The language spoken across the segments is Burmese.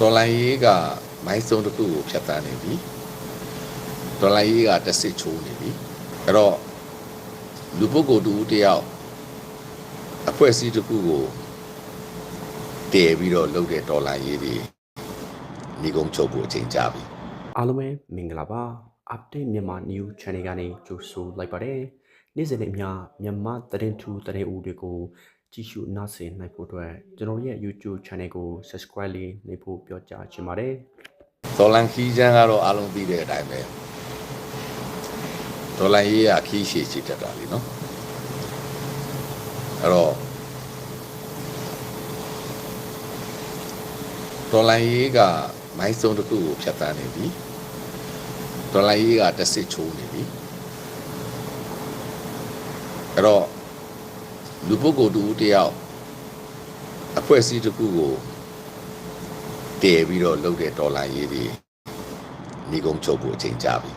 ဒေါ်လာရေးကမိုင်းစုံတစ်ခုကိုဖြတ်တန်းနေပြီဒေါ်လာရေးကတစ်စစ်ချိုးနေပြီအဲ့တော့လူပုဂ္ဂိုလ်တူတစ်ယောက်အဖွဲ့အစည်းတစ်ခုကိုတည်ပြီးတော့လုပ်တဲ့ဒေါ်လာရေးတွေညီကုန်းချုပ်ဖို့အချိန်ကြာပြီအားလုံးပဲမင်္ဂလာပါ update မြန်မာ new channel ကနေကြိုဆိုလိုက်ပါတယ်နေ့စဉ်နဲ့အမျှမြန်မာသတင်းထူးသတင်းဦးတွေကို ကြည့်ရှုနားဆင်နိုင်ဖို့အတွက်ကျွန်တော်ရဲ့ YouTube channel ကို subscribe လေးလုပ်ဖို့ပြောကြားချင်ပါတယ်ဒေါ်လာခီးချမ်းကတော့အားလုံးသိတဲ့အတိုင်းပဲဒေါ်လာရေးကခီးရှည်ရှိတတ်တာလीနော်အဲ့တော့ဒေါ်လာရေးကမိုင်းစုံတစ်ခုကိုဖြတ်တန်းနေပြီဒေါ်လာရေးကတစ်စစ်ချိုးနေပြီအဲ့တော့ လူပုဂ္ဂိုလ်တူတစ်ယောက်အဖွဲ့အစည်းတစ်ခုကိုတည်ပြီးတော့လုပ်တဲ့ဒေါ်လာရေးတွေညီကုန်းချုပ်ဖို့အချိန်ကြာပြီ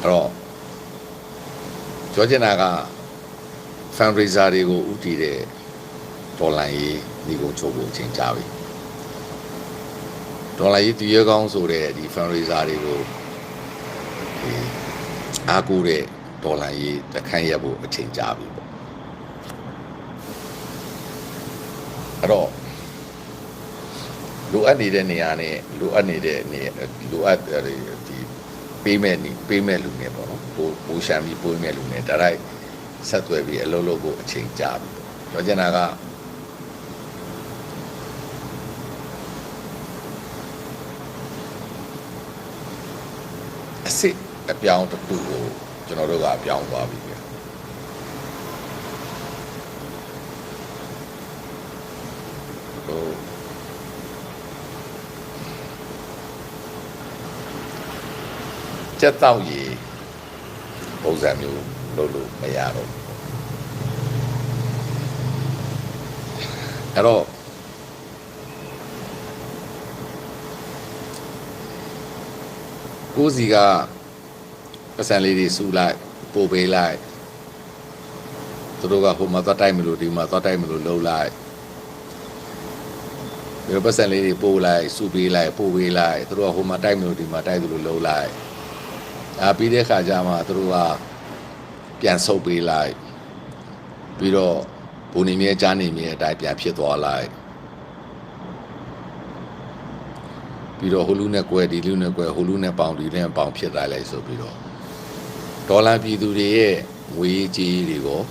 အဲ့တော့ပြောချင်တာက fundraiser တွေကိုဥတည်တဲ့ဒေါ်လာရေးညီကုန်းချုပ်ဖို့အချိန်ကြာပြီဒေါ်လာရေးတည်ရကောင်းဆိုတဲ့ဒီ fundraiser တွေကိုဒီအားကိုးတဲ့ ဒေါ်လာရေးတခန့်ရက်ဖို့အချိန်ကြာပြီပေါ့အဲ့တော့လိုအပ်နေတဲ့နေရာနဲ့လိုအပ်နေတဲ့နေလိုအပ်ဒီပေးမဲ့နေပေးမဲ့လူနဲ့ပေါ့နော်ပို့ပို့ရှမ်းပြီးပို့မဲ့လူနဲ့ဒါလိုက်ဆက်သွယ်ပြီးအလုပ်လုပ်ဖို့အချိန်ကြာပြီပေါ့ပြောချင်တာကအစစ်အပြောင်းတစ်ခုကို ကျွန်တော်တို့ကပြောင်းသွားပြီဗျဟိုစက်တော့ရေပုံစံမျိုးလုပ်လို့မရတော့ဘူးအဲ့တော့ကိုယ်စီက ပတ်စံလေးတွေစူလိုက်ပို့ပေးလိုက်သူတို့ကဟိုမှာသွားတိုက်မလို့ဒီမှာသွားတိုက်မလို့လှုပ်လိုက်ဒီပတ်စံလေးတွေပို့လိုက်စူပေးလိုက်ပို့ပေးလိုက်သူတို့ကဟိုမှာတိုက်မလို့ဒီမှာတိုက်သလိုလှုပ်လိုက်အာပြီးတဲ့ခါကျမှသူတို့ကပြန်ဆုပ်ပေးလိုက်ပြီးတော့ဘုံနေမြဲကြားနေမြဲအတိုင်းပြန်ဖြစ်သွားလိုက်ပြီးတော့ဟိုလူနဲ့ကွဲဒီလူနဲ့ကွဲဟိုလူနဲ့ပေါင်ဒီနဲ့ပေါင်ဖြစ်သွားလိုက်ဆိုပြီးတော့ ဒေါ်လာပြည်သူတွေရဲ့ငွေကြေးတွေကို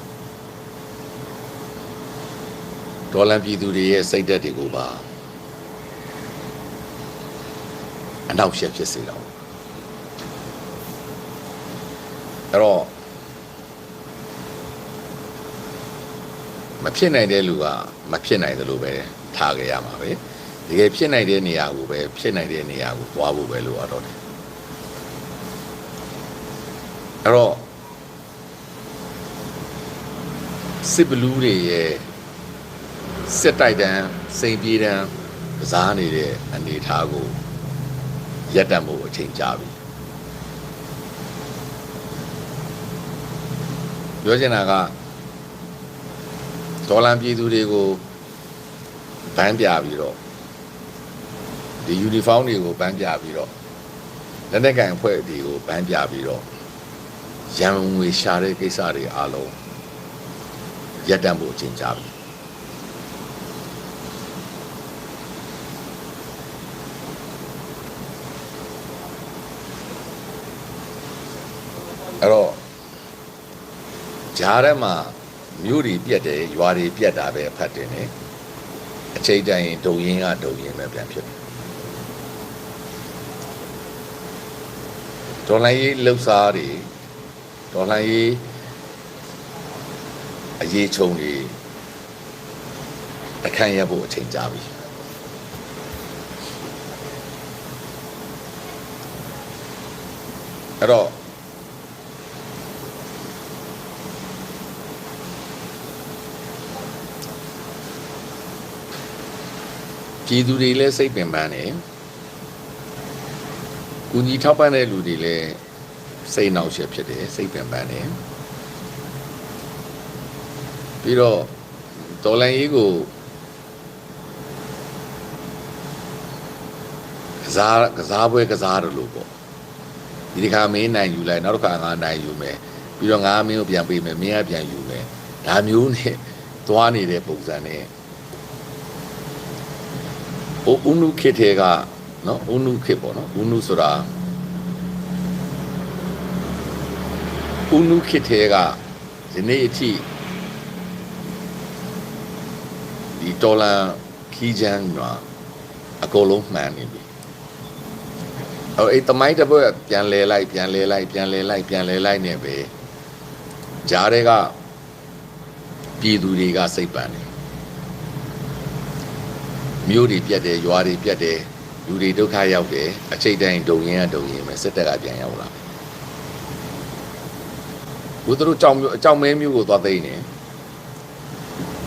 ဒေါ်လာပြည်သူတွေရဲ့စိတ်ဓာတ်တွေကိုပါအနောက်ရှက်ဖြစ်စေတော့အဲ့တော့မဖြစ်နိုင်တဲ့လူကမဖြစ်နိုင်သလိုပဲထားကြရမှာပဲတကယ်ဖြစ်နိုင်တဲ့နေရာကိုပဲဖြစ်နိုင်တဲ့နေရာကိုသွားဖို့ပဲလိုအပ်တော့တယ် အဲ့တော့စစ်ဘလူးတွေရဲ့စစ်တိုက်တန်းစိန်ပြေးတန်းကစားနေတဲ့အနေအထားကိုရက်တံဖို့အချိန်ကြာပြီပြောချင်တာကဒေါ်လာပြည်သူတွေကိုဗန်းပြပြီးတော့ဒီယူနီဖောင်းတွေကိုဗန်းပြပြီးတော့လက်နက်ကန်အဖွဲ့တွေကိုဗန်းပြပြီးတော့ ရန်ငွေရှာတဲ့ကိစ္စတွေအားလုံးရက်တံဖို့အချိန်ကြာပြီအဲ့တော့ဂျားထဲမှာမြို့တွေပြက်တယ်ရွာတွေပြက်တာပဲဖတ်တယ်နေအချိန်တိုင်းဒုံရင်းကဒုံရင်းပဲပြန်ဖြစ်တယ်ဒေါ်လာရေးလှုပ်ရှားတွေ ဒေါ်လာရေးအရေးချုံတွေအခန့်ရဖို့အချိန်ကြာပြီအဲ့တော့ပြည်သူတွေလည်းစိတ်ပင်ပန်းတယ်။ကုညီထောက်ပံ့တဲ့လူတွေလည်း စိတ်နှောက်ယှက်ဖြစ်တယ်စိတ်ပင်ပန်းတယ်။ပြီးတော့ဒေါ်လာရေးကိုကစားကစားပွဲကစားတယ်လို့ပေါ့ဒီတစ်ခါမင်းနိုင်ယူလိုက်နောက်တစ်ခါငါနိုင်ယူမယ်ပြီးတော့ငါမင်းကိုပြန်ပေးမယ်မင်းကပြန်ယူမယ်ဒါမျိုးနဲ့သွားနေတဲ့ပုံစံနဲ့ဟိုဥနုခေတ်ထဲကနော်ဥနုခေတ်ပေါ့နော်ဥနုဆိုတာ ဥနုခေတ်ထဲကဒီနေ့အထိဒီဒေါ်လာခီးချမ်းကအကုန်လုံးမှန်နေပြီအဲ့အဲ့တမိုင်းတစ်ပွဲပြန်လဲလိုက်ပြန်လဲလိုက်ပြန်လဲလိုက်ပြန်လဲလိုက်နေပဲဂျားတွေကပြည်သူတွေကစိတ်ပန်တယ်မြို့တွေပြတ်တယ်ရွာတွေပြတ်တယ်လူတွေဒုက္ခရောက်တယ်အချိန်တိုင်းဒုံရင်ကဒုံရင်ပဲစစ်တပ်ကပြန်ရောက်လာ ဘုသူတို့ကြောင်မြို့အကြောင်မဲမြို့ကိုသွားသိမ်းတယ်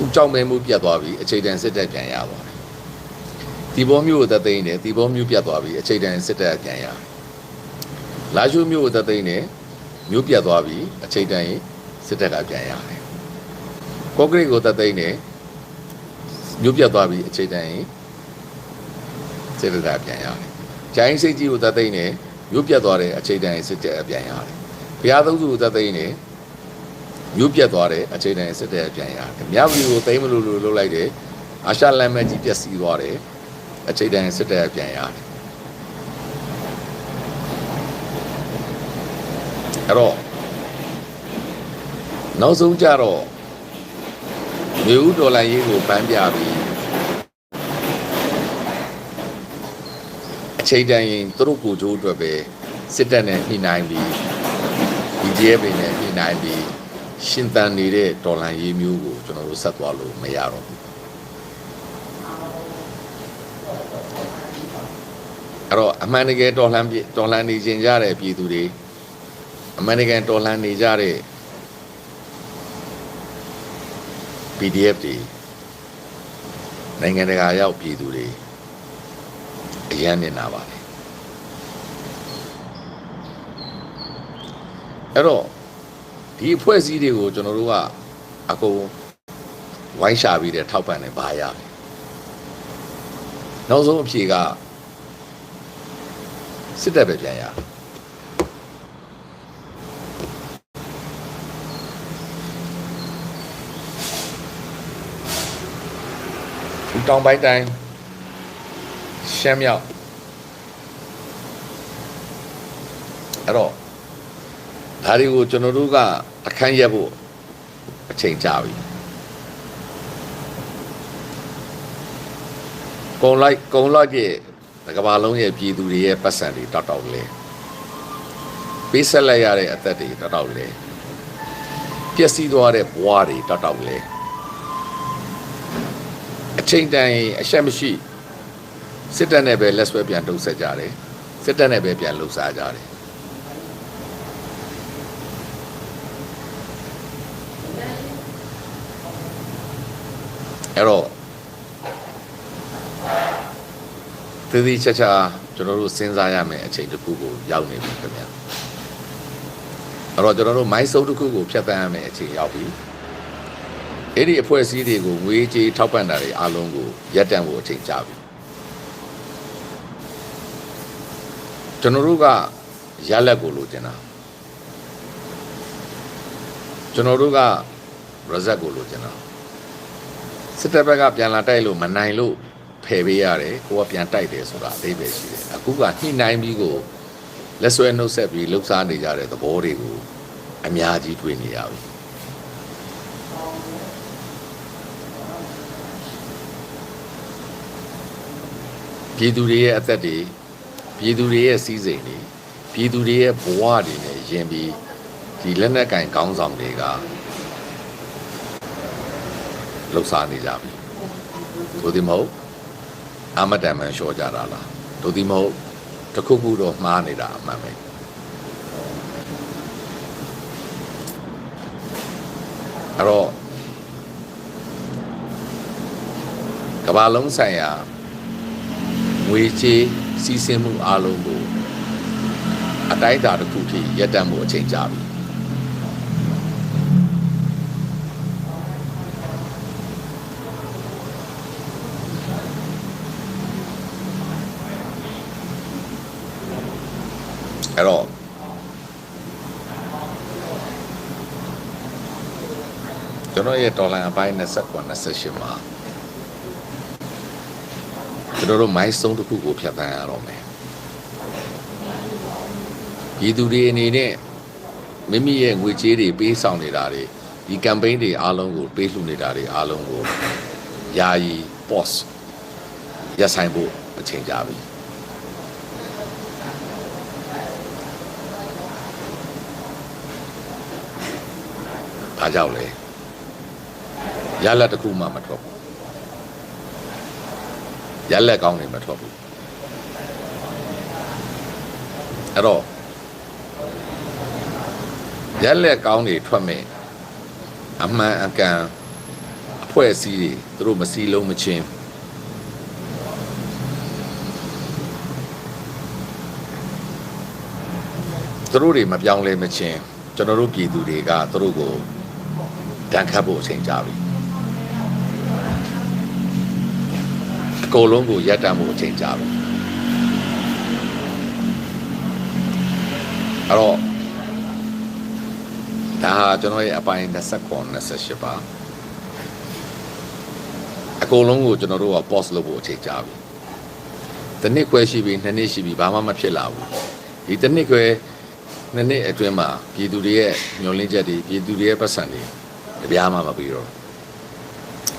ဦးကြောင်မဲမြို့ပြတ်သွားပြီအချိန်တိုင်းစစ်တပ်ပြန်ရသွားတယ်ဒီဘောမြို့ကိုသက်သိမ်းတယ်ဒီဘောမြို့ပြတ်သွားပြီအချိန်တိုင်းစစ်တပ်ပြန်ရလာရှုမြို့ကိုသက်သိမ်းတယ်မြို့ပြတ်သွားပြီအချိန်တိုင်းစစ်တပ်ကပြန်ရတယ်ကော့ဂရိတ်ကိုသက်သိမ်းတယ်မြို့ပြတ်သွားပြီအချိန်တိုင်းစစ်တပ်ကပြန်ရတယ်ဂျိုင်းစိတ်ကြီးကိုသက်သိမ်းတယ်မြို့ပြတ်သွားတယ်အချိန်တိုင်းစစ်တပ်ကပြန်ရတယ် ဘုရားသုံးစုကိုသက်သိမ်းတယ်မြို့ပြတ်သွားတယ်အချိန်တိုင်းစစ်တပ်ကပြန်ရတယ်မြောက်ပြည်ကိုသိမ်းမလို့လို့လုပ်လိုက်တယ်အာရှလမ်းမကြီးပျက်စီးသွားတယ်အချိန်တိုင်းစစ်တပ်ကပြန်ရတယ်အဲ့တော့နောက်ဆုံးကြတော့မြေဦးဒေါ်လာရေးကိုပန်းပြပြီးအချိန်တိုင်းရင်သူတို့ကိုကြိုးအတွက်ပဲစစ်တပ်နဲ့ညှိနှိုင်းပြီး BGF တွေနဲ့ညှိနှိုင်းပြီးရှင်သန်နေတဲ့ဒေါ်လာရေးမျိုးကိုကျွန်တော်တို့ဆက်သွားလို့မရတော့ဘူးအဲ့တော့အမှန်တကယ်ဒေါ်လာဒေါ်လာနေခြင်းကြတဲ့ပြည်သူတွေအမှန်တကယ်ဒေါ်လာနေကြတဲ့ PDF တွေနိုင်ငံတကာရောက်ပြည်သူတွေအရန်နေတာပါလေ အဲ့တော့ဒီအဖွဲ့အစည်းတွေကိုကျွန်တော်တို့ကအကုန်ဝိုင်းရှာပြီးတဲ့ထောက်ပံ့နေပါရမယ်နောက်ဆုံးအဖြေကစစ်တပ်ပဲပြန်ရမယ်ဒီတောင်ပိုင်းတိုင်းရှမ်းမြောက်အဲ့တော့ ဒါတွေကိုကျွန်တော်တို့ကအခန်းရက်ဖို့အချိန်ကြာပြီကုံလိုက်ကုံလိုက်ပြည့်ကမ္ဘာလုံးရဲ့ပြည်သူတွေရဲ့ပတ်စံတွေတောက်တောက်လဲပေးဆက်လိုက်ရတဲ့အသက်တွေတောက်တောက်လဲပျက်စီးသွားတဲ့ဘဝတွေတောက်တောက်လဲအချိန်တန်ရင်အရှက်မရှိစစ်တပ်နဲ့ပဲလက်ဆွဲပြန်တုံးဆက်ကြတယ်စစ်တပ်နဲ့ပဲပြန်လှုပ်ရှားကြတယ် အဲ့တော့သတိချာချာကျွန်တော်တို့စဉ်းစားရမယ်အချိန်တစ်ခုကိုရောက်နေပြီခင်ဗျာအဲ့တော့ကျွန်တော်တို့မိုင်းစုံတစ်ခုကိုဖျက်ဆီးရမယ်အချိန်ရောက်ပြီအဲ့ဒီအဖွဲ့အစည်းတွေကိုငွေကြေးထောက်ပံ့တာတွေအားလုံးကိုရပ်တန့်ဖို့အချိန်ကြာပြီကျွန်တော်တို့ကရလက်ကိုလိုချင်တာကျွန်တော်တို့က result ကိုလိုချင်တာစစ်တပ်ဘက်ကပြန်လာတိုက်လို့မနိုင်လို့ဖယ်ပေးရတယ်ကိုကပြန်တိုက်တယ်ဆိုတာအသေးပဲရှိတယ်အခုကညှိနှိုင်းပြီးကိုလက်ဆွဲနှုတ်ဆက်ပြီးလှုပ်ရှားနေကြတဲ့သဘောတွေကိုအများကြီးတွေ့နေရပြီပြည်သူတွေရဲ့အသက်တွေပြည်သူတွေရဲ့စီးစိမ်တွေပြည်သူတွေရဲ့ဘဝတွေနဲ့ယင်ပြီးဒီလက်နက်ကင်ကောင်းဆောင်တွေက လှုပ်ရှားနေကြပြီတို့ဒီမဟုတ်အမတန်မှန်လျှော့ကြတာလားတို့ဒီမဟုတ်တစ်ခုခုတော့မှားနေတာအမှန်ပဲအဲ့တော့ကမ္ဘာလုံးဆိုင်ရာငွေချေးစီးဆင်းမှုအလုံးကိုအတိုင်းအတာတစ်ခုထိရပ်တန့်မှုအချိန်ကြာပြီ အဲ့တော့ကျွန်တော်ရဲ့ဒေါ်လာအပိုင်း29 28မှာကျွန်တော်တို့မိုင်းဆုံးတစ်ခုကိုဖြတ်သန်းရတော့မယ်ပြည်သူတွေအနေနဲ့မိမိရဲ့ငွေကြေးတွေပေးဆောင်နေတာတွေဒီ campaign တွေအားလုံးကိုပေးလှူနေတာတွေအားလုံးကိုယာယီ boss ရဆိုင်ဖို့အချိန်ကြာပြီ။ ဒါကြောင့်လေရလက်တစ်ခုမှမထွက်ဘူး။ရလက်ကောင်းနေမထွက်ဘူး။အဲ့တော့ရလက်ကောင်းနေထွက်မယ်အမှန်အကန်အဖွဲ့အစည်းတွေသူတို့မစည်းလုံးမချင်းသူတို့တွေမပြောင်းလဲမချင်းကျွန်တော်တို့ပြည်သူတွေကသူတို့ကို တန်ခတ်ဖို့အချိန်ကြာပြီအကုန်လုံးကိုရပ်တန့်ဖို့အချိန်ကြာပြီအဲ့တော့ဒါဟာကျွန်တော်ရဲ့အပိုင်း29 28ပါအကုန်လုံးကိုကျွန်တော်တို့က pause လုပ်ဖို့အချိန်ကြာပြီတစ်နှစ်ခွဲရှိပြီနှစ်နှစ်ရှိပြီဘာမှမဖြစ်လာဘူးဒီတစ်နှစ်ခွဲနှစ်နှစ်အတွင်းမှာပြည်သူတွေရဲ့မျှော်လင့်ချက်တွေပြည်သူတွေရဲ့ပတ်စံတွေ တပြားမှမပြီးတော့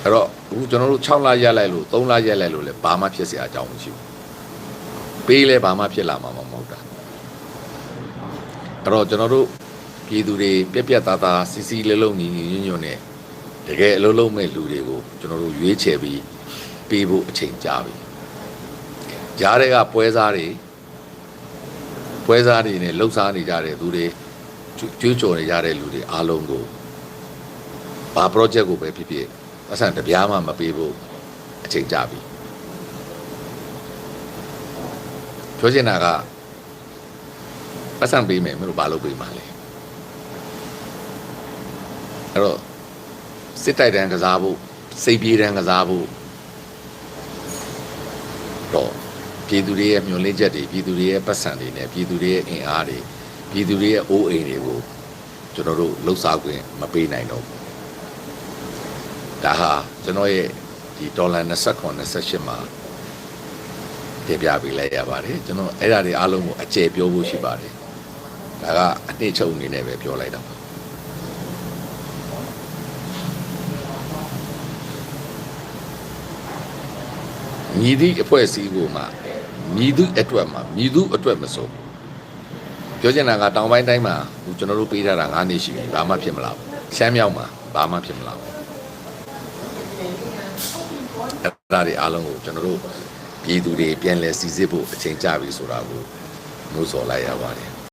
အဲ့တော့အခုကျွန်တော်တို့6လရက်လိုက်လို့3လရက်လိုက်လို့လည်းဘာမှဖြစ်စရာအကြောင်းမရှိဘူးပေးလဲဘာမှဖြစ်လာမှာမဟုတ်တာအဲ့တော့ကျွန်တော်တို့ပြည်သူတွေပြက်ပြက်သားသားစီစီလုံးလုံးညီညီညွညွနဲ့တကယ်အလုံးလုံးမဲ့လူတွေကိုကျွန်တော်တို့ရွေးချယ်ပြီးပေးဖို့အချိန်ကြာပြီကြားတဲ့ကပွဲစားတွေပွဲစားတွေနဲ့လှုပ်ရှားနေကြတဲ့သူတွေကျွေးကြော်နေကြတဲ့လူတွေအားလုံးကို ဘာ project ကိုပဲဖြစ်ဖြစ်အဆန်တပြားမှမပေးဖို့အချိန်ကြပြီပြောချင်တာကပတ်စံပေးမယ်မင်းတို့ဘာလုပ်ပေးမှာလဲအဲ့တော့စစ်တိုက်တန်းကစားဖို့စိတ်ပြေးတန်းကစားဖို့တော့ပြည်သူတွေရဲ့မျှော်လင့်ချက်တွေပြည်သူတွေရဲ့ပတ်စံတွေနဲ့ပြည်သူတွေရဲ့အင်အားတွေပြည်သူတွေရဲ့အိုးအိမ်တွေကိုကျွန်တော်တို့လှုပ်ရှားခွင့်မပေးနိုင်တော့ဘူး ဒါဟာကျွန်တော်ရဲ့ဒီဒေါ်လာ29 28မှာတင်ပြပေးလိုက်ရပါတယ်ကျွန်တော်အဲ့ဒါတွေအားလုံးကိုအကျယ်ပြောဖို့ရှိပါတယ်ဒါကအတိတ်ချုပ်အနေနဲ့ပဲပြောလိုက်တော့မြည်သည့်အဖွဲ့အစည်းကိုမှမြည်သူအတွက်မှာမြည်သူအတွက်မစိုးပြောချင်တာကတောင်ပိုင်းတိုင်းမှာဟိုကျွန်တော်တို့ပေးထားတာ9နှစ်ရှိပြီဘာမှဖြစ်မလာဘူးရှမ်းမြောက်မှာဘာမှဖြစ်မလာဘူး အဲ့ဒါတွေအားလုံးကိုကျွန်တော်တို့ပြည်သူတွေပြန်လဲစီစစ်ဖို့အချိန်ကြပြီဆိုတာကိုနှိုးဆော်လိုက်ရပါတယ်